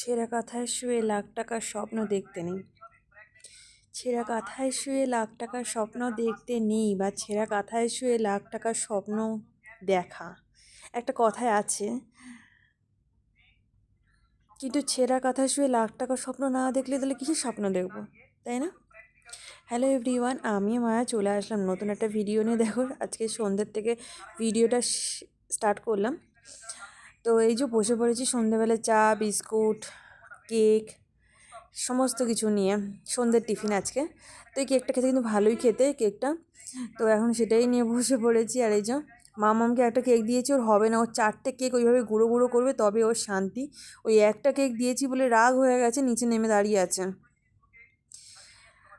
ছেঁড়া কাঁথায় শুয়ে লাখ টাকার স্বপ্ন দেখতে নেই। ছেঁড়া কাঁথায় শুয়ে লাখ টাকার স্বপ্ন দেখতে নেই বা ছেঁড়া কাঁথায় শুয়ে লাখ টাকার স্বপ্ন দেখা। একটা কথায় আছে, কিন্তু ছেঁড়া কাঁথায় শুয়ে লাখ টাকার স্বপ্ন না দেখলে তাহলে কিসের স্বপ্ন দেখব? তাই না? হ্যালো এভরিওয়ান আমি মায়া চলে আসলাম নতুন একটা ভিডিও নিয়ে। দেখো, আজকে সন্ধ্যের থেকে ভিডিওটা স্টার্ট করলাম। তো এই যে বসে পড়েছি সন্ধ্যেবেলায় চা, বিস্কুট, কেক, সমস্ত কিছু নিয়ে, সন্ধ্যের টিফিন আজকে। তো এই কেকটা খেতে কিন্তু ভালোই খেতে, কেকটা। তো এখন সেটাই নিয়ে বসে পড়েছি। আর এই যে মামামকে একটা কেক দিয়েছি, ওর হবে না। ওর চারটে কেক ওইভাবে গুঁড়ো গুঁড়ো করবে, তবে ওর শান্তি। ওই একটা কেক দিয়েছি বলে রাগ হয়ে গেছে, নিচে নেমে দাঁড়িয়ে আছে।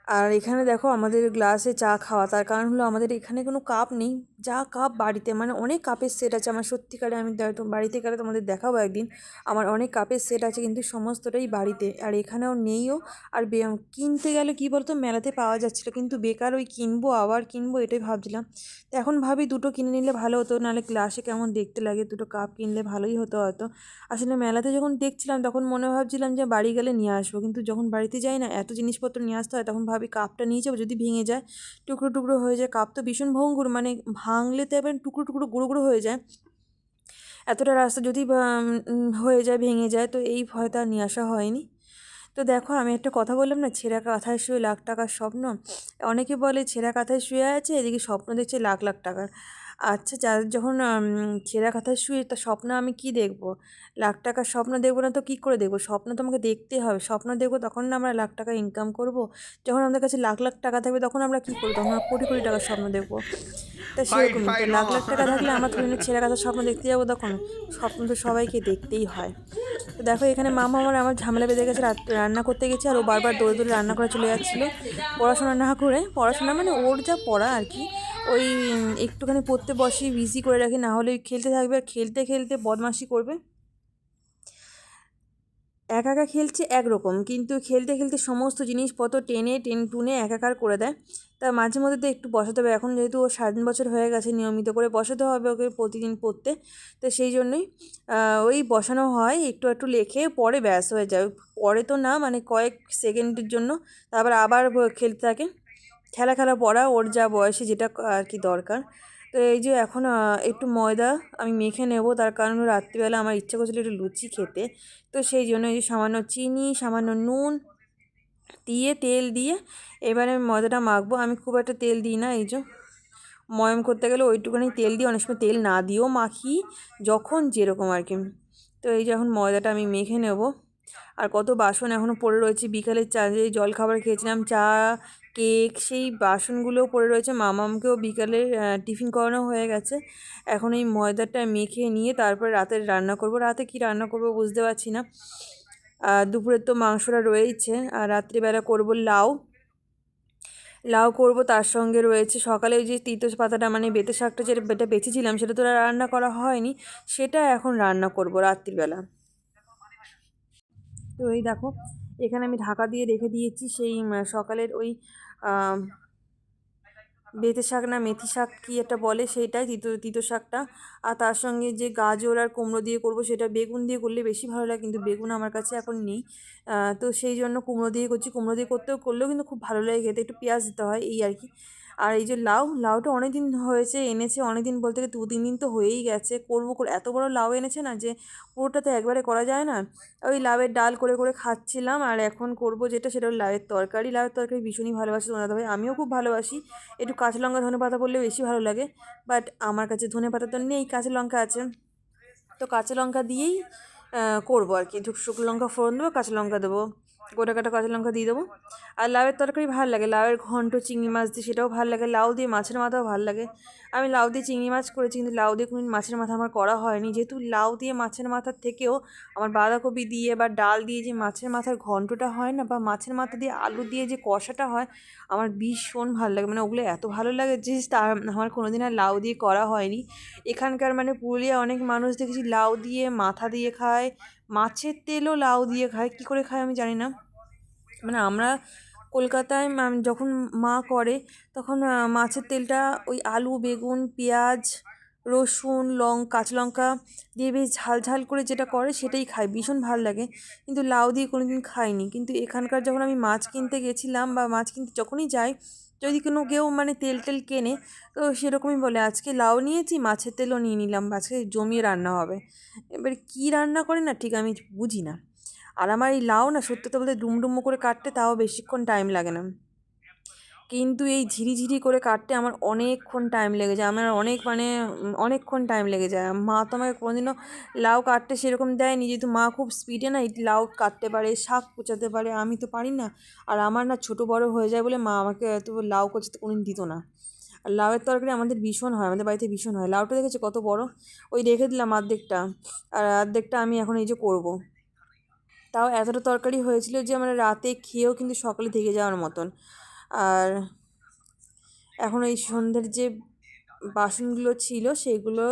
আর এখানে দেখো আমাদের গ্লাসে চা খাওয়া, তার কারণ হলো আমাদের এখানে কোনো কাপ নেই। যা কাপ বাড়িতে মানে অনেক কাপের সেট আছে। আমার সত্যিকারে আমি বাড়িতে গেলে তোমাদের দেখাবো একদিন। আমার অনেক কাপের সেট আছে কিন্তু সমস্তটাই বাড়িতে। আর এখানেও নেইও। আর কিনতে গেলে কী বলতো, মেলাতে পাওয়া যাচ্ছিল। কিন্তু বেকার ওই কিনবো, আবার কিনবো এটাই ভাবছিলাম। তো এখন ভাবি দুটো কিনে নিলে ভালো হতো। নাহলে গ্লাসে কেমন দেখতে লাগে? দুটো কাপ কিনলে ভালোই হতো হয়তো। আসলে মেলাতে যখন দেখছিলাম, তখন মনে ভাবছিলাম যে বাড়ি গেলে নিয়ে আসব। কিন্তু যখন বাড়িতে যাই না, এত জিনিসপত্র নিয়ে আসতে হয়, তখন ভাবি কাপটা নিয়ে যাব। যদি ভেঙে যায়, টুকরো টুকরো হয়ে যায়। কাপ তো ভীষণ ভঙ্গুর মানে ভাঙলে তো এবার টুকরো টুকরো গুঁড়ো গুঁড়ো হয়ে যায়। এতটা রাস্তা যদি হয়ে যায়, ভেঙে যায়, তো এই ভয় তো আর নিয়ে আসা হয়নি। তো দেখো, আমি একটা কথা বললাম না, ছেঁড়া কাঁথায় শুয়ে লাখ টাকার স্বপ্ন? অনেকে বলে, ছেঁড়া কাঁথায় শুয়ে আছে, এদিকে স্বপ্ন দেখছে লাখ লাখ টাকার আচ্ছা যাদের যখন ছেঁড়া কাঁথায় শুয়ে তা স্বপ্ন আমি কি দেখব? লাখ টাকার স্বপ্ন দেখব না তো কী করে দেখব? স্বপ্ন তো আমাকে দেখতে হবে। স্বপ্ন দেখব তখন না আমরা লাখ টাকা ইনকাম করব। যখন আমাদের কাছে লাখ লাখ টাকা থাকবে তখন আমরা কী করব? তখন আমরা কোটি কোটি টাকার স্বপ্ন দেখব। তা সেরকম লাখ লাখ টাকা থাকলে আমার তুমি ছেঁড়া কাঁথার স্বপ্ন দেখতে যাব তখন। স্বপ্ন তো সবাইকে দেখতেই হয়। তো দেখো এখানে মামা আমার আমার ঝামেলা বেঁধে গেছে। রান্না করতে গেছে আর ও বারবার দৌড়ে দৌড়ে রান্না করে চলে যাচ্ছিল। পড়াশোনা না করে পড়াশোনা মানে ওর যা পড়া আর কি। ওই, একটুখানি পড়তে বসি বিজি করে রাখি, না হলে খেলতে থাকবে, আর খেলতে খেলতে বদমাশি করবে। একা একা খেলছে একরকম, কিন্তু খেলতে খেলতে সমস্ত জিনিস জিনিসপত্র টেনে টেন টুনে একাকার করে দেয়। তা মাঝে মধ্যে তো একটু বসাতে হবে, এখন যেহেতু ও সাড়ে বছর হয়ে গেছে, নিয়মিত করে বসাতে হবে ওকে প্রতিদিন পড়তে। তো সেই জন্যই ওই বসানো হয়, একটু একটু লেখে, পরে ব্যাস হয়ে যায়। পরে তো না মানে কয়েক সেকেন্ডের জন্য, তারপর আবার খেলতে থাকে। খেলা খেলা পড়া, ওর যা বয়সে যেটা আর কি দরকার। তো এই যে এখন একটু ময়দা আমি মেখে নেব, তার কারণ রাত্রিবেলা আমার ইচ্ছা করছিল একটু লুচি খেতে। তো সেই জন্য এই যে সামান্য চিনি, সামান্য নুন দিয়ে তেল দিয়ে এবারে ময়দাটা মাখবো। আমি খুব একটা তেল দিই না, এই যে ময়ম করতে গেলে ওইটুকুনি তেল দিই, অনেক সময় তেল না দিয়েও মাখি, যখন যেরকম আর কি। তো এই যে এখন ময়দাটা আমি মেখে নেব। আর কত বাসন এখনও পড়ে রয়েছে, বিকালের চা, যে জল খাবার খেয়েছিলাম, চা কেক, সেই বাসনগুলোও পড়ে রয়েছে। মামামকেও বিকালে টিফিন করানো হয়ে গেছে। এখন এই ময়দাটা মেখে নিয়ে তারপর রাতে রান্না করব। রাতে কি রান্না করব বুঝতে পারছি না। দুপুরের তো মাংসটা রয়েইছে। আর রাত্রিবেলা করব লাউ। লাউ করব, তার সঙ্গে রয়েছে সকালে ওই যে তিতস পাতাটা মানে বেতে শাকটা যেটা বেঁচেছিলাম সেটা তো রান্না করা হয়নি। সেটা এখন রান্না করব রাত্রিবেলা। তো এই দেখো এখানে আমি ঢাকা দিয়ে রেখে দিয়েছি সেই সকালের ওই বেতে শাক না মেথি শাক কী একটা বলে সেইটাই তিতো তিতো শাকটা। আর তার সঙ্গে যে গাজর আর কুমড়ো দিয়ে করব সেটা বেগুন দিয়ে করলে বেশি ভালো লাগে কিন্তু বেগুন আমার কাছে এখন নেই। তো সেই জন্য কুমড়ো দিয়ে করছি। কুমড়ো দিয়ে করতেও, করলেও কিন্তু খুব ভালো লাগে খেতে। একটু পেঁয়াজ দিতে হয়, এই আর কি। আর এই যে লাউ, লাউটা অনেক দিন হয়েছে, এনেছে অনেক দিন বলতে দু তিন দিন তো হয়েই গেছে। করব করে, এত বড় লাউ এনেছে না যে পুরোটা তো একবারে করা যায় না? ওই লাউয়ের ডাল করে করে খাচ্ছিলাম আর এখন করব যেটা, সেটা লাউয়ের তরকারি। লাউয়ের তরকারি ভীষণই ভালোবাসি তোমার ভাই, আমিও খুব ভালোবাসি। একটু কাঁচা লঙ্কা, ধনে পাতা পড়লে বেশি ভালো লাগে বাট আমার কাছে ধনে পাতা তো নেই, কাঁচা লঙ্কা আছে। তো কাঁচা লঙ্কা দিয়েই করব আর কি। শুকনো লঙ্কা ফোড়ন দেবো, কাঁচা লঙ্কা দেবো। গোটা কাটা কাঁচা লঙ্কা দিয়ে দেবো। আর লাউয়ের তরকারি ভালো লাগে, লাউয়ের ঘন্ট, চিংড়ি মাছ দিয়ে সেটাও ভালো লাগে, লাউ দিয়ে মাছের মাথাও ভালো লাগে। আমি লাউ দিয়ে চিংড়ি মাছ করেছি কিন্তু লাউ দিয়ে কোনো মাছের মাথা আমার করা হয়নি। যেহেতু লাউ দিয়ে মাছের মাথার থেকেও আমার বাঁধাকপি দিয়ে বা ডাল দিয়ে যে মাছের মাথার ঘন্টটা হয় না বা মাছের মাথা দিয়ে আলু দিয়ে যে কষাটা হয়, আমার ভীষণ ভালো লাগে। মানে ওগুলো এত ভালো লাগে যে তার আমার কোনো দিন আর লাউ দিয়ে করা হয়নি। এখানকার মানে পুরুলিয়া অনেক মানুষ দেখেছি লাউ দিয়ে মাথা দিয়ে খায় মাছের তেলও লাউ দিয়ে খায়, কী করে খায় আমি জানি না। মানে আমরা কলকাতায় যখন মা করে, তখন মাছের তেলটা ওই আলু, বেগুন, পেঁয়াজ, রসুন, লং, কাঁচা লঙ্কা দিয়ে বেশ ঝাল ঝাল করে যেটা করে সেটাই খাই ভীষণ ভালো লাগে। কিন্তু লাউ দিয়ে কোনো দিন খাইনি। কিন্তু এখানকার যখন আমি মাছ কিনতে গেছিলাম বা মাছ কিনতে যখনই যাই যদি কোনো কেউ মানে তেল টেল কেনে, তো সেরকমই বলে, আজকে লাউ নিয়েছি, মাছের তেলও নিয়ে নিলাম, আজকে জমিয়ে রান্না হবে। এবার কী রান্না করে না ঠিক আমি বুঝি না। আর আমার এই লাউ না সত্যি তো বলতে ডুমডুমো করে কাটতে তাও বেশিক্ষণ টাইম লাগে না। কিন্তু এই ঝিরিঝিরি করে কাটতে আমার অনেকক্ষণ টাইম লেগে যায়। আমার অনেক মানে অনেকক্ষণ টাইম লেগে যায়। মা তো আমাকে কোনোদিনও লাউ কাটতে সেরকম দেয়নি। যেহেতু মা খুব স্পিডে না লাউ কাটতে পারে, শাক কুচাতে পারে, আমি তো পারি না। আর আমার না ছোটো বড় হয়ে যায় বলে মা আমাকে এত লাউ কোচাতে কোনোদিন দিত না। আর লাউয়ের তরকারি আমাদের ভীষণ হয়, আমাদের বাড়িতে ভীষণ হয়। লাউটা দেখেছ কত বড়? ওই রেখে দিলাম অর্ধেকটা আর অর্ধেকটা আমি এখন এই যে করব। তাও এতটা তরকারি হয়েছিল যে আমরা রাতে খেয়েও কিন্তু সকালে থেকে যাওয়ার মতন। আর এখন এই সন্ধ্যের যে বাসনগুলো ছিল সেগুলো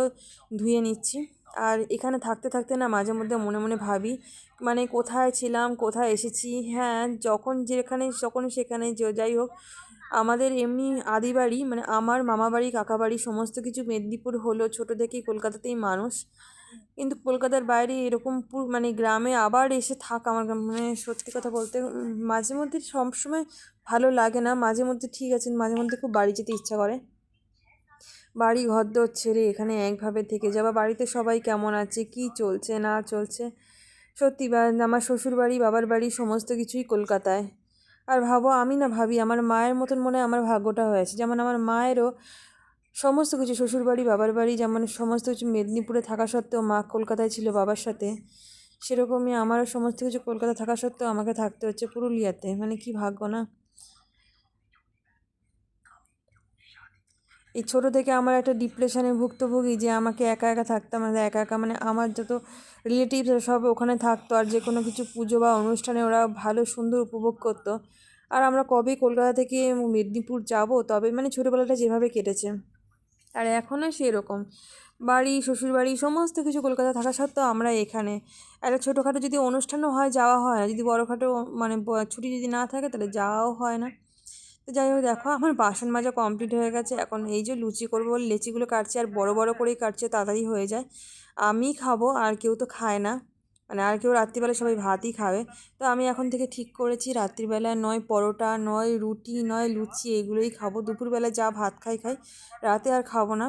ধুয়ে নিচ্ছি। আর এখানে থাকতে থাকতে না মাঝে মধ্যে মনে মনে ভাবি মানে কোথায় ছিলাম, কোথায় এসেছি? হ্যাঁ যখন যেখানে যখন সেখানে যাই হোক, আমাদের এমনি আদি বাড়ি মানে আমার মামা বাড়ি কাকা বাড়ি সমস্ত কিছু মেদিনীপুর হলো, ছোটো থেকেই কলকাতাতেই মানুষ। কিন্তু কলকাতার বাইরে এরকম মানে গ্রামে আবার এসে থাকা আমার মানে সত্যি কথা বলতে মাঝে মধ্যে সবসময় ভালো লাগে না। মাঝে মধ্যে ঠিক আছে, মাঝে মধ্যে খুব বাড়ি যেতে ইচ্ছা করে। বাড়ি ঘরদোর ছেড়ে এখানে একভাবে থেকে যাওয়া বাড়িতে সবাই কেমন আছে, কি চলছে, না চলছে? সত্যি বা, আমার শ্বশুর বাড়ি বাবার বাড়ি সমস্ত কিছুই কলকাতায়। আর ভাবো, আমি না ভাবি, আমার মায়ের মতন মনে হয় আমার ভাগ্যটা হয়েছে। যেমন আমার মায়েরও সমস্ত কিছু, শ্বশুরবাড়ি, বাবার বাড়ি, যেমন সমস্ত কিছু মেদিনীপুরে থাকা সত্ত্বেও মা কলকাতায় ছিল বাবার সাথে, সেরকমই আমারও সমস্ত কিছু কলকাতা থাকা সত্ত্বেও আমাকে থাকতে হচ্ছে পুরুলিয়াতে। মানে কি ভাগ্য না? এই ছোটো থেকে আমার একটা ডিপ্রেশনে ভুক্তভোগী যে আমাকে একা একা থাকতাম মানে একা একা মানে আমার যত রিলেটিভস সব ওখানে থাকতো আর যে কোনো কিছু পুজো বা অনুষ্ঠানে ওরা ভালো, সুন্দর উপভোগ করতো। আর আমরা কবে কলকাতা থেকে মেদিনীপুর যাব, তবে মানে ছোটোবেলাটা যেভাবে কেটেছে। আর এখনও সেরকম। বাড়ি, শ্বশুরবাড়ি, সমস্ত কিছু কলকাতা থাকা সত্ত্বেও আমরা এখানে। একটা ছোটোখাটো যদি অনুষ্ঠানও হয়, যাওয়া হয় না যদি বড়োখাটো মানে ছুটি যদি না থাকে, তাহলে যাওয়াও হয় না। তো যাই হোক, দেখো, আমার বাসন মাজা কমপ্লিট হয়ে গেছে। এখন এই যে লুচি করব লেচিগুলো কাটছে, আর বড় বড় করেই কাটছে, তাড়াতাড়ি হয়ে যায়। আমি খাব, আর কেউ তো খায় না। মানে আর কেউ রাত্রিবেলা সবাই ভাতই খাবে। তো আমি এখন থেকে ঠিক করেছি রাত্রিবেলা নয় পরোটা, নয় রুটি, নয় লুচি এগুলোই খাব। দুপুরবেলা যা ভাত খাই খাই, রাতে আর খাব না।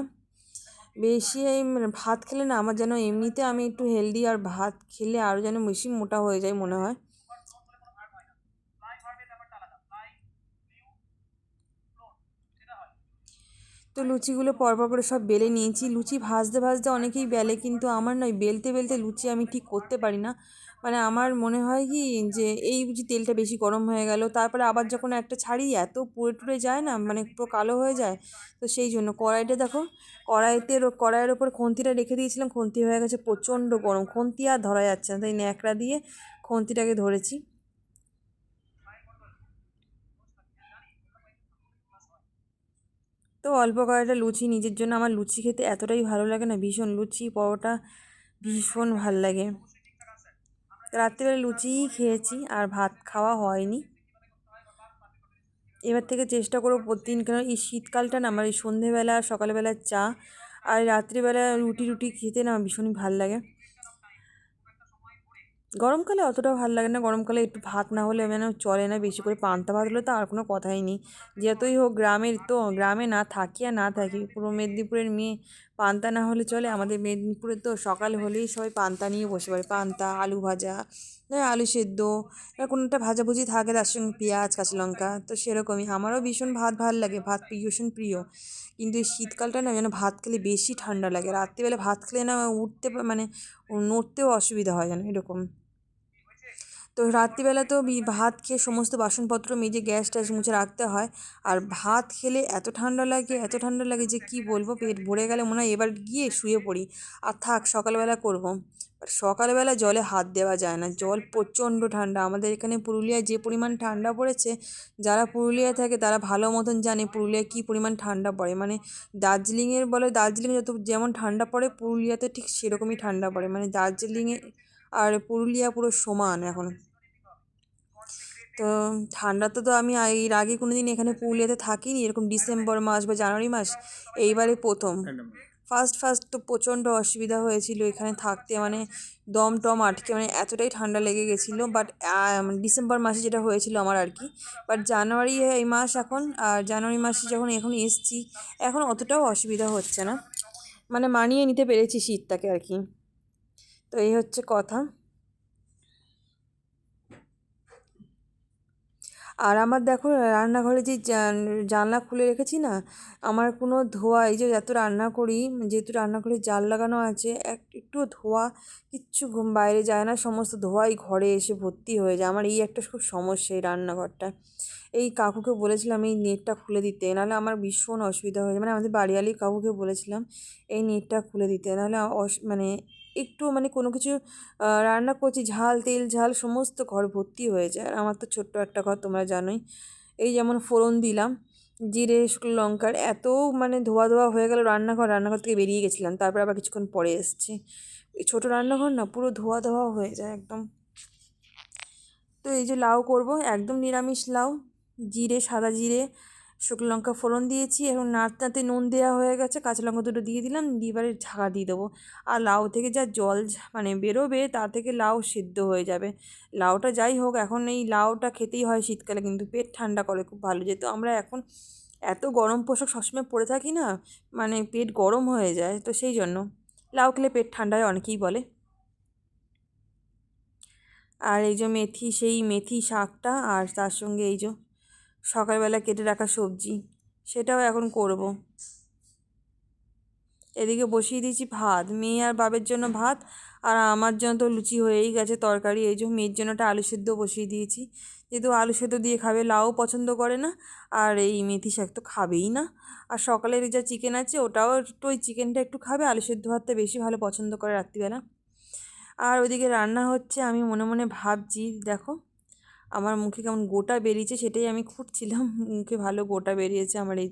বেশি মানে ভাত খেলে না আমার যেন এমনিতে আমি একটু হেলদি আর ভাত খেলে আরও যেন বেশি মোটা হয়ে যায় মনে হয়। তো লুচিগুলো পরপর করে সব বেলে নিয়েছি। লুচি ভাজতে ভাজতে অনেকেই বেলে, কিন্তু আমার নয়, বেলতে বেলতে লুচি আমি ঠিক করতে পারি না। মানে আমার মনে হয় কি যে এই বুঝি তেলটা বেশি গরম হয়ে গেল, তারপরে আবার যখন একটা ছাড়ি এত পুড়ে টুড়ে যায় না মানে পুরো কালো হয়ে যায়, তো সেই জন্য কড়াইটা দেখো, কড়াইতে কড়াইয়ের ওপর খুন্তিটা রেখে দিয়েছিলাম, খুন্তি হয়ে গেছে প্রচণ্ড গরম, খুন্তি আর ধরা যাচ্ছে না, তাই ন্যাকড়া দিয়ে খুন্তিটাকে ধরেছি। তো অল্প কয়েকটা লুচি নিজের জন্য। আমার লুচি খেতে এতটাই ভালো লাগে না, ভীষণ লুচি, পরোটা ভীষণ ভালো লাগে। রাত্রিবেলা লুচিই খেয়েছি আর ভাত খাওয়া হয়নি। এবার থেকে চেষ্টা করব প্রতিদিন কেন, এই শীতকালটা না আমার এই সন্ধেবেলা আর সকালবেলার চা আর রাত্রিবেলা রুটি রুটি খেতে না ভীষণই ভালো লাগে। গরমকালে অতটা ভালো লাগে না। গরমকালে একটু ভাত না হলে যেন চলে না, বেশি করে পান্তা ভাত হলে তো আর কোনো কথাই নেই। যতই হোক গ্রামের তো, গ্রামে না থাকি আর না থাকি, পুরো মেদিনীপুরের মেয়ে পান্তা না হলে চলে। আমাদের মেদিনীপুরে তো সকাল হলেই সবাই পান্তা নিয়ে বসে পড়ে। পান্তা, আলু ভাজা আলু সেদ্ধ বা কোনোটা ভাজাভুজি থাকে, তার সঙ্গে পেঁয়াজ, কাঁচা লঙ্কা, তো সেরকমই। আমারও ভীষণ ভাত ভালো লাগে, ভাত ভীষণ প্রিয়। কিন্তু এই শীতকালটা না যেন ভাত খেলে বেশি ঠান্ডা লাগে। রাত্রিবেলা ভাত খেলে না উঠতে মানে নড়তেও অসুবিধা হয় যেন এরকম। তো রাত্রিবেলা তো ভাত খেয়ে সমস্ত বাসনপত্র মেজে গ্যাস ট্যাস মুছে রাখতে হয়। আর ভাত খেলে এত ঠান্ডা লাগে, এত ঠান্ডা লাগে যে কি বলব, পেট ভরে গেলে মনে হয় এবার গিয়ে শুয়ে পড়ি। আর থাক, সকালবেলা করব। সকালবেলা জলে হাত দেওয়া যায় না। জল প্রচণ্ড ঠান্ডা। আমাদের এখানে পুরুলিয়ায় যে পরিমাণ ঠান্ডা পড়েছে, যারা পুরুলিয়ায় থাকে তারা ভালো মতন জানে পুরুলিয়ায় কী পরিমাণ ঠান্ডা পড়ে। মানে দার্জিলিংয়ের বলে দার্জিলিংয়ে যত যেমন ঠান্ডা পড়ে, পুরুলিয়াতে ঠিক সেরকমই ঠান্ডা পড়ে। মানে দার্জিলিংয়ে আর পুরুলিয়া পুরো সমান এখন। তো ঠান্ডাতে তো তো আমি এর আগে কোনো দিন এখানে পুরুলিয়াতে থাকিনি এরকম ডিসেম্বর মাস বা জানুয়ারি মাস এইবারে প্রথম। ফার্স্ট ফার্স্ট তো প্রচণ্ড অসুবিধা হয়েছিল এখানে থাকতে মানে দম টম আটকে মানে এতটাই ঠান্ডা লেগে গেছিল বাট ডিসেম্বর মাসে যেটা হয়েছিল আমার আর কি। বাট জানুয়ারি এই মাস এখন আর জানুয়ারি মাসে যখন এখন এসছি এখন অতটাও অসুবিধা হচ্ছে না। মানে মানিয়ে নিতে পেরেছি শীতটাকে আর কি। তো এই হচ্ছে কথা। আর আমার দেখো, রান্নাঘরে যে জানলা খুলে রেখেছি না, আমার কোনো ধোয়া, এই যে এত রান্না করি, যেহেতু রান্নাঘরে জাল লাগানো আছে, এক, একটু ধোয়া, কিচ্ছু বাইরে যায় না, সমস্ত ধোয়াই ঘরে এসে ভর্তি হয়ে যায়। আমার এই একটা খুব সমস্যা এই রান্নাঘরটা। এই কাকুকে বলেছিলাম এই নেটটা খুলে দিতে, নাহলে আমার ভীষণ অসুবিধা হয়ে যায়। মানে আমাদের বাড়িয়ালি কাকুকে বলেছিলাম, এই নেটটা খুলে দিতে, নাহলে মানে একটু মানে কোনো কিছু রান্না করছি, ঝাল, তেল, ঝাল, সমস্ত ঘর ভর্তি হয়ে যায়। আর আমার তো ছোট্ট একটা ঘর, তোমরা জানোই। এই যেমন ফোড়ন দিলাম, জিরে, শুকনো লঙ্কার, এত মানে ধোয়া ধোয়া হয়ে গেল রান্নাঘর রান্নাঘর থেকে বেরিয়ে গেছিলাম। তারপর আবার কিছুক্ষণ পরে এসেছি। এই ছোটো রান্নাঘর না, পুরো ধোয়া ধোয়া হয়ে যায় একদম। তো এই যে লাউ করব, একদম নিরামিষ লাউ, জিরে, সাদা জিরে শুকনো লঙ্কা ফোড়ন দিয়েছি, এখন নাড়তে নুন দেওয়া হয়ে গেছে, কাঁচা লঙ্কা দুটো দিয়ে দিলাম, দিয়ে এবারে ঢাকা দিয়ে দেবো। আর লাউ থেকে যা জল মানে বেরোবে, তা থেকে লাউ সিদ্ধ হয়ে যাবে। লাউটা যাই হোক, এখন এই লাউটা খেতেই হয় শীতকালে, কিন্তু পেট ঠান্ডা করে খুব ভালো। যেহেতু আমরা এখন এত গরম পোশাক সবসময় পরে থাকি না মানে পেট গরম হয়ে যায়, তো সেই জন্য লাউ খেলে পেট ঠান্ডা হয়, অনেকেই বলে। আর এই যে মেথি, সেই মেথি শাকটা, আর তার সঙ্গে এই যে সকালবেলা কেটে রাখা সবজি, সেটাও এখন করব। এদিকে বসিয়ে দিয়েছি ভাত, মেয়ে আর বাবের জন্য ভাত, আর আমার জন্য তো লুচি হয়েই গেছে তরকারি, এই যে মেয়ের জন্য একটা আলু সেদ্ধ বসিয়ে দিয়েছি। যেহেতু আলু সেদ্ধ দিয়ে খাবে লাউ পছন্দ করে না, আর এই মেথি শাক তো খাবেই না। আর সকালের যা চিকেন আছে, ওটাও একটু ওই চিকেনটা একটু খাবে, আলু সেদ্ধ ভাতটা বেশি ভালো পছন্দ করে রাত্রিবেলা। আর ওইদিকে রান্না হচ্ছে, আমি মনে মনে ভাবছি, দেখো আমার মুখে কেমন গোটা বেরিয়েছে সেটাই আমি খুঁটছিলাম মুখে ভালো গোটা বেরিয়েছে আমার এই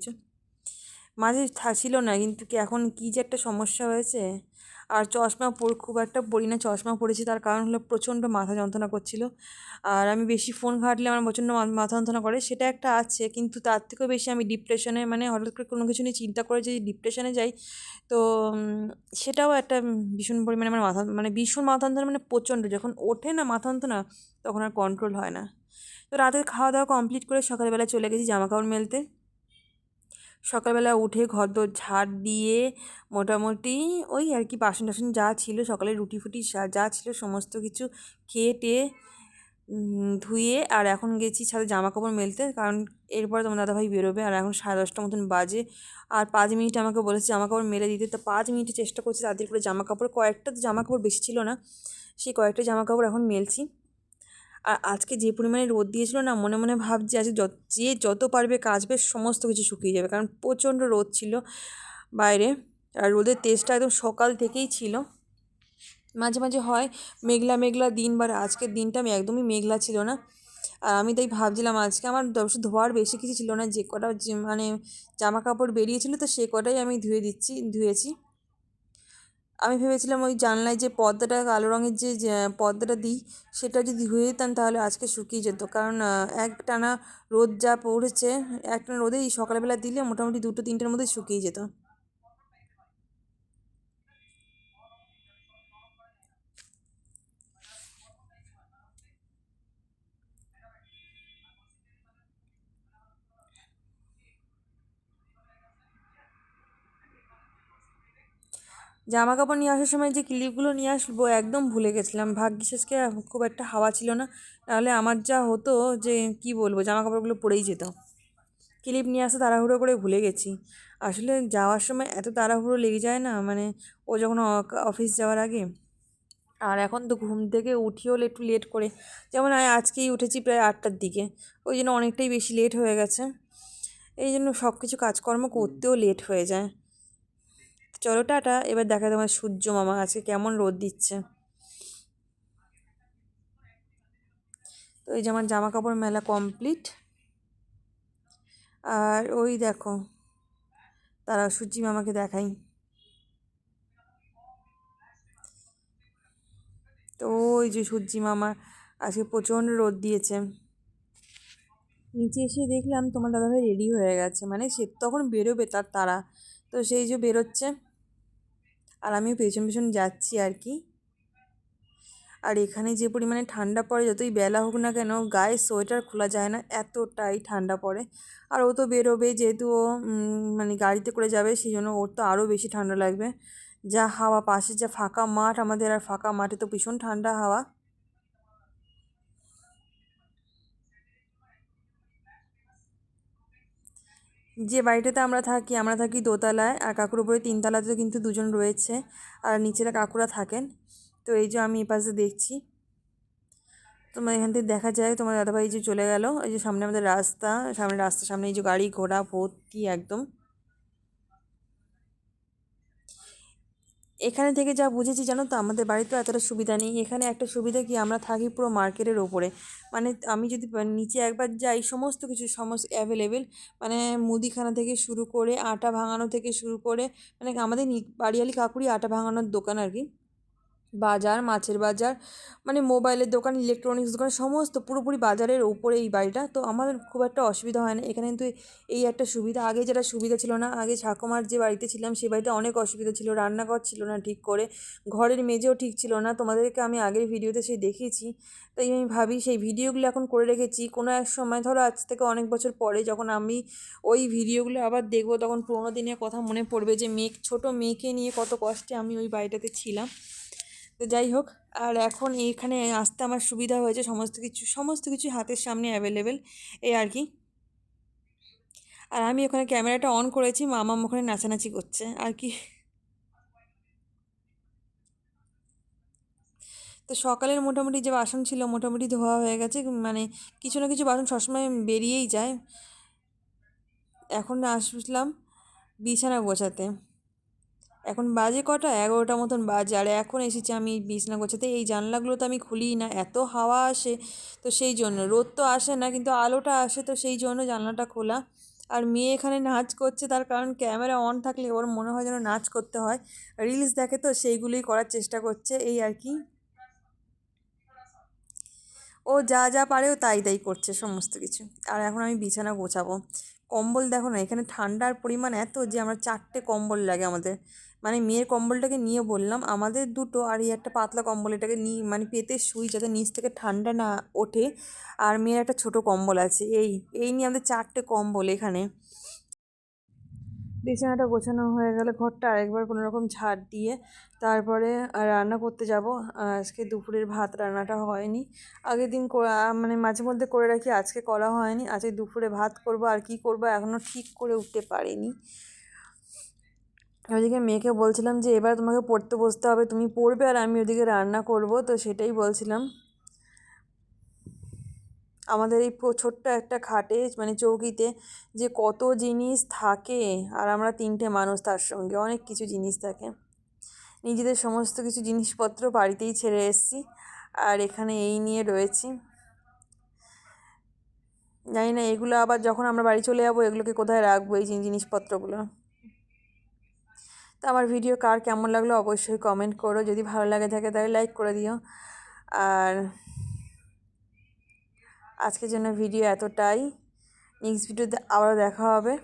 মাঝে ছিল না, কিন্তু কি এখন কী যে একটা সমস্যা হয়েছে? আর চশমা পর, খুব একটা পড়ি না, চশমা পড়েছি তার কারণ হলো প্রচণ্ড মাথা যন্ত্রণা করছিল। আর আমি বেশি ফোন ঘাঁটলে আমার প্রচণ্ড মাথা যন্ত্রণা করে, সেটা একটা আছে, কিন্তু তার থেকেও বেশি আমি ডিপ্রেশনে মানে হঠাৎ করে কোনো কিছু নিয়ে চিন্তা করে যদি ডিপ্রেশনে যাই, তো সেটাও একটা ভীষণ পরিমাণে আমার মাথা মানে ভীষণ মাথা যন্ত্রণা মানে প্রচণ্ড, যখন ওঠে না মাথা যন্ত্রণা, তখন আর কন্ট্রোল হয় না। তো রাতের খাওয়া দাওয়া কমপ্লিট করে সকালবেলা চলে গেছি জামা কাপড় মেলতে। সকালবেলা উঠে ঘর দোর ঝাড় দিয়ে মোটামুটি ওই আর কি বাসন টাসন যা ছিল, সকালে রুটি ফুটি যা ছিল সমস্ত কিছু খেয়ে টেয়ে ধুয়ে আর এখন গেছি ছাদে জামা কাপড় মেলতে কারণ এরপরে তোমার দাদাভাই বেরোবে আর এখন সাড়ে দশটা মতন বাজে আর পাঁচ মিনিট আমাকে বলেছে জামা কাপড় মেলে দিতে। তো পাঁচ মিনিটে চেষ্টা করছি তাদের করে জামা কাপড় কয়েকটা তো জামা কাপড় বেশি ছিল না, সেই কয়েকটা জামা কাপড় এখন মেলছি। আর আজকে যে পরিমাণে রোদ দিয়েছিল না, মনে মনে ভাবছি আজকে যত, যে যত পারবে কাচবে সমস্ত কিছু শুকিয়ে যাবে। কারণ প্রচণ্ড রোদ ছিল বাইরে আর রোদের তেজটা একদম সকাল থেকেই ছিল। মাঝে মাঝে হয় মেঘলা মেঘলা দিন বা আজকের দিনটা আমি একদমই মেঘলা ছিল না। আর আমি তাই ভাবছিলাম আজকে আমার অবশ্য ধোয়ার বেশি কিছু ছিল না, যে কটা মানে জামা কাপড় বেরিয়েছিল তো সে কটাই আমি ধুয়ে দিচ্ছি, ধুয়েছি। আমি ভেবেছিলাম ওই জানলায় যে পর্দাটা কালো রঙের যে পর্দাটা দিই, সেটা যদি ধুয়ে দিতাম তাহলে আজকে শুকিয়ে যেত। কারণ এক টানা রোদ যা পড়েছে এক টানা রোদেই সকালবেলা দিলে মোটামুটি দুটো, তিনটের মধ্যে শুকিয়ে যেত। জামা কাপড় নিয়ে আসার সময় যে ক্লিপগুলো নিয়ে আসব, একদম ভুলে গেছিলাম। ভাগ্যিস আজকে খুব একটা হাওয়া ছিল না। তাহলে আমার যা হতো যে কি বলব জামা কাপড়গুলো পরেই যেত। ক্লিপ নিয়ে আসতে তাড়াহুড়ো করে ভুলে গেছি। আসলে যাওয়ার সময় এত তাড়াহুড়ো লেগে যায় না মানে ও যখন অফিস যাওয়ার আগে, আর এখন তো ঘুম থেকে উঠিও একটু লেট করে। যেমন আজকেই উঠেছি প্রায় আটটার দিকে। ওই জন্য অনেকটাই বেশি লেট হয়ে গেছে। এই জন্য সব কিছু কাজকর্ম করতেও লেট হয়ে যায়। চলো টাটা। এবার দেখা তোমার সূর্য মামা আজকে কেমন রোদ দিচ্ছে। তো এই যে আমার জামা কাপড় মেলা কমপ্লিট। আর ওই দেখো, তারা সূর্যি মামাকে দেখাই। তো ওই যে সূর্যি মামা আজকে প্রচণ্ড রোদ দিয়েছে। নিচে এসে দেখলাম তোমার দাদাভাই রেডি হয়ে গেছে। মানে সে তখন বেরোবে তার তারা। তো সেই যে বেরোচ্ছে। আর আমিও পেছন পেছন যাচ্ছি আর কি। আর এখানে যে পরিমাণে ঠান্ডা পড়ে, যতই বেলা হোক না কেন, গায়ে সোয়েটার খোলা যায় না, এতটাই ঠান্ডা পড়ে। আর ও তো বেরোবে যেহেতু ও মানে গাড়িতে করে যাবে সেই জন্য ওর তো আরও বেশি ঠান্ডা লাগবে। যা হাওয়া, পাশে যা ফাঁকা মাঠ, আমাদের আর ফাঁকা মাঠে তো ভীষণ ঠান্ডা হাওয়া। যে বাড়িটাতে আমরা থাকি আমরা থাকি দোতলায়, আর কাকুর উপরে তিনতলাতে কিন্তু দুজন রয়েছে, আর নিচেরা কাকুরা থাকেন। তো এই যে আমি এ পাশে দেখছি। তোমার এখান থেকে দেখা যায়, তোমার দাদাভাই যে চলে গেল এই যে সামনে আমাদের রাস্তা, সামনে রাস্তার সামনে এই যে গাড়ি ঘোড়া, ভর্তি একদম। এখানে থেকে যা বুঝেছি জানো তো, আমাদের বাড়িতে এতটা সুবিধা নেই। এখানে একটা সুবিধা কি, আমরা থাকি পুরো মার্কেটের ওপরে। মানে আমি যদি নিচে একবার যাই, সমস্ত কিছু সমস্ত অ্যাভেলেবেল মানে মুদিখানা থেকে শুরু করে, আটা ভাঙানো থেকে শুরু করে মানে আমাদের বাড়িয়ালি কাকুরি আটা ভাঙানোর দোকান আর কি। বাজার, মাছের বাজার মানে মোবাইলের দোকান ইলেকট্রনিক্স দোকান, সমস্ত পুরোপুরি বাজারের উপরে এই বাড়িটা। তো আমাদের খুব একটা অসুবিধা হয় না। এখানে কিন্তু এই একটা সুবিধা, আগে যেটা সুবিধা ছিল না, আগে ঠাকুমার যে বাড়িতে ছিলাম সেই বাড়িতে অনেক অসুবিধা ছিল, রান্নাঘর ছিল না ঠিক করে, ঘরের মেজেও ঠিক ছিল না। তোমাদেরকে আমি আগের ভিডিওতে সেই দেখিয়েছি, তাই আমি ভাবি সেই ভিডিওগুলো এখন করে রেখেছি। কোনো এক সময় ধরো আজ থেকে অনেক বছর পরে যখন আমি ওই ভিডিওগুলো আবার দেখব, তখন পুরোনো দিনের কথা মনে পড়বে যে মেয়ে, ছোটো মেয়েকে নিয়ে কত কষ্টে আমি ওই বাড়িটাতে ছিলাম। তো যাই হোক, আর এখন এইখানে আসতে আমার সুবিধা হয়েছে, সমস্ত কিছু সমস্ত কিছু হাতের সামনে অ্যাভেলেবেল এই আর কি। আর আমি ওখানে ক্যামেরাটা অন করেছি মামা ওখানে নাচানাচি করছে, আর কি। তো সকালের মোটামুটি যে বাসন ছিল, মোটামুটি ধোয়া হয়ে গেছে মানে কিছু না কিছু বাসন সবসময় বেরিয়েই যায়। এখন আসলাম বিছানা গোছাতে। এখন বাজে কটা? এগারোটা মতন বাজে। আর এখন এসেছি আমি বিছনা গোছাতে। এই জানলাগুলো তো আমি খুলিই না। এত হাওয়া আসে, তো সেই জন্য। রোদ তো আসে না, কিন্তু আলোটা আসে, তো সেই জন্য জানলাটা খোলা। আর মেয়ে এখানে নাচ করছে, তার কারণ ক্যামেরা অন থাকলে ওর মনে হয় যেন নাচ করতে হয়। রিলস দেখে তো সেইগুলোই করার চেষ্টা করছে। এই আর কি। ও যা যা পারে ও তাই তাই করছে সমস্ত কিছু। আর এখন আমি বিছানা গোছাবো। কম্বল দেখো না, এখানে ঠান্ডার পরিমাণ এত যে, আমরা চারটে কম্বল লাগে আমাদের। মানে মেয়ের কম্বলটাকে নিয়ে বললাম, আমাদের দুটো আর এই একটা পাতলা কম্বল, এটাকে নিয়ে মানে পেতে শুই যাতে নিচ থেকে ঠান্ডা না ওঠে। আর মেয়ের একটা ছোট কম্বল আছে, এই এই নিয়ে আমাদের চারটে কম্বল এখানে। বিছানাটা গোছানো হয়ে গেলে, ঘরটা আরেকবার কোনো রকম ঝাড় দিয়ে তারপরে রান্না করতে যাব। আজকে দুপুরের ভাত রান্নাটা হয়নি। আগের দিন মানে মাঝে মধ্যে করে রাখি, আজকে করা হয়নি। আজকে দুপুরে ভাত করব, আর কি করব এখনও ঠিক করে উঠতে পারিনি। ওইদিকে মেয়েকে বলছিলাম যে, এবার তোমাকে পড়তে বসতে হবে, তুমি পড়বে আর আমি ওদিকে রান্না করব। তো সেটাই বলছিলাম। আমাদের এই ছোট্ট একটা খাটে মানে চৌকিতে যে কত জিনিস থাকে, আর আমরা তিনটে মানুষ তার সঙ্গে, অনেক কিছু জিনিস থাকে। নিজেদের সমস্ত কিছু জিনিসপত্র বাড়িতেই ছেড়ে এসেছি, আর এখানে এই নিয়ে রয়েছি। জানি না, এগুলো আবার যখন আমরা বাড়ি চলে যাব, এগুলোকে কোথায় রাখব, এই জিনিসপত্রগুলো? তো আমার ভিডিও কার কেমন লাগল অবশ্যই কমেন্ট করো। যদি ভালো লাগে থাকে তাহলে লাইক করে দিও। আর আজকের জন্য ভিডিও এতটাই। নেক্সট ভিডিওতে আবারও দেখা হবে।